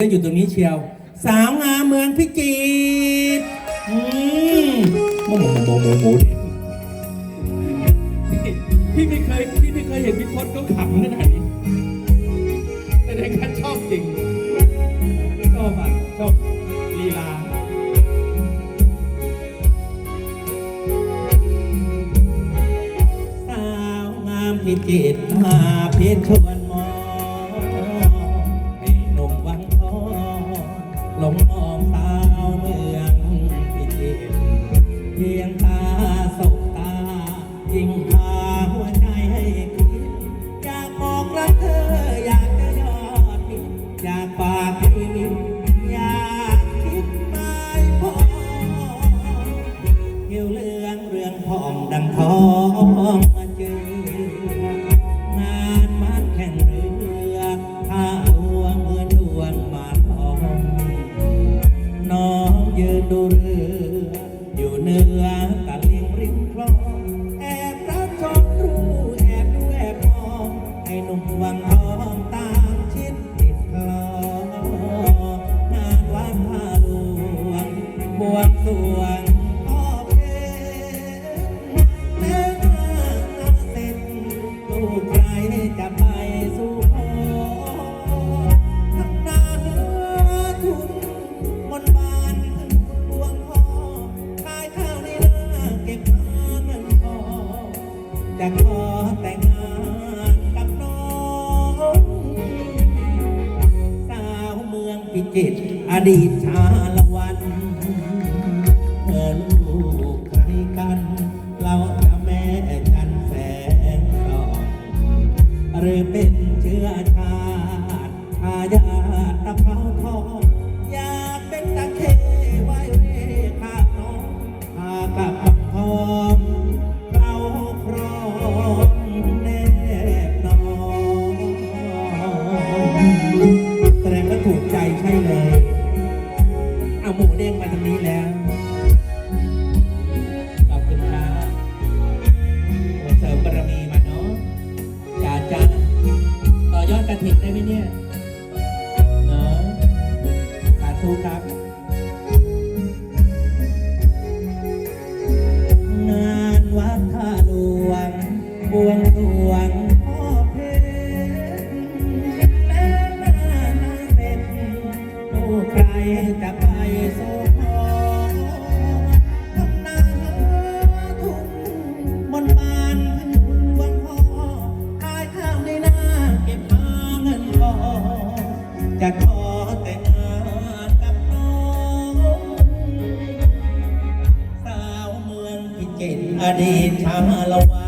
ก็อยู่ตรงนี้เชียว สาวงามเมืองพิจิตรอืมโมโมโมโมโมพี่ไม่เคยพี่ไม่เคยเห็นพี่พจน์เขาขำขนาดนี้แต่ในการชอบจริงชอบอะชอบลีลาสาวงามพิจิตรมาเพชรชวน เพียงตาสบตา ยิ่งพาหัวใจให้คิดอยากบอกรักเธอ อยากจะยอดมิตรอยากฝากชีวิตอยากคิดไม่พอผิวเหลืองเรืองผ่องดังทองมาเจองานมัดแข่งเรือถ้าหัวเหมือนดวงมาทอง น้องยืนดูเรือ อยู่เหนือตะลิงริมคลอง แอบรักชมรู้แอบดูแอบมองให้หนุ่มวังทองตามชิดติดคลองานวัดท่าลวงบวงสวงพ่อเพชรแม้ว่าเสร็จลูกใครจะไป จะขอแต่งงานกับน้องสาวเมืองพิจิตรอดีตชาละวันเมื่อลูกใครกัน เราจะแม่จันแสงทองหรือเป็นเชื้อชาติทายาตะเภาทองอยา จะขอแต่งงานกับน้อง สาวเมืองพิจิตรอดีตชาละวัน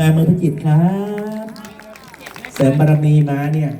งานเมืองพิจิตรครับ เสริมบารมีมาเนี่ย